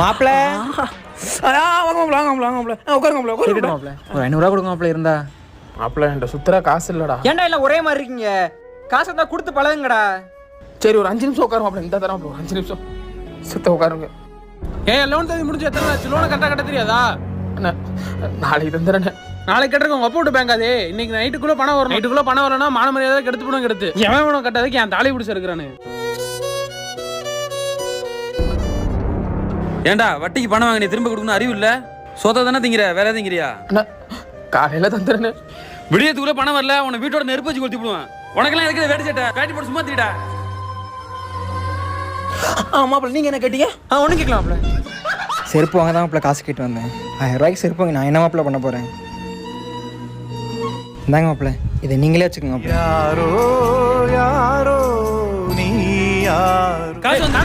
மாப்பிள்ள வாங்க மாப்பிள வாங்க மாப்பிள வாங்க மாப்பிள. உட்காருங்க மாப்பிள உட்காருங்க மாப்பிள்ள ஒரு ஐநூறுரூவா கொடுங்க மாப்பிள்ள இருந்தா. மாப்பிள என்கிட்ட சுத்தரா காசு இல்லடா. ஏன்டா எல்லாம் ஒரே மாதிரி இருக்கீங்க? காசு இருந்தா கொடுத்து பழகுங்கடா. சரி ஒரு அஞ்சு நிமிஷம் உட்காரு மாப்பிள இந்த தரம் அஞ்சு நிமிஷம். சுத்த உட்காருங்க. ஏன் லோன் தேதி முடிஞ்சு எத்தனை ஆச்சு லோனை கரெக்டாக கட்ட தெரியாதா? அண்ணா, நாளைக்கு தந்துடுறேண்ணே நாளைக்கு கட்டுறக்கு உங்க அப்பா விட்டு இன்னைக்கு நைட்டுக்குள்ள பணம் வரும் நைட்டுக்குள்ள பணம் வரலன்னா மான மரியாதை கெடுத்து போடும் கெடுத்து. எவன் வேணும் கட்டாததுக்கு என் தாலி பிடிச்சி இருக்கிறானு ஏன்டா வட்டிக்கு பணம் வாங்கினி திரும்ப கொடுக்கணும் அறிவு இல்ல? சொத்தை தானே திங்கிற வேற திங்கிறியா? அண்ணா காலையில தந்துடுறேண்ணே விடியத்துக்குள்ள பணம் வரல உன்னை வீட்டோட நெருப்பு வச்சு கொளுத்தி விடுவேன். உனக்கெல்லாம் இருக்கிற வேடி சட்டை? வேட்டி போட்டு சும்மா தீடா ஆ மாப்பிள நீங்க என்ன கேட்டீங்க? ஆ ஒன்றும் கேட்கலாம் மாப்பிள்ள. செருப்பு வாங்க தான் மாப்பிள்ள காசு கேட்டு வந்தேன். ஆயிரம் ரூபாய்க்கு செருப்பு வாங்கி நான் என்ன மாப்பிள்ள பண்ண போகிறேன் இந்தாங்க மாப்பிள்ள இதை நீங்களே வச்சுக்கோங்க யாரோ யாரோ நீ யார்? காசு வந்தா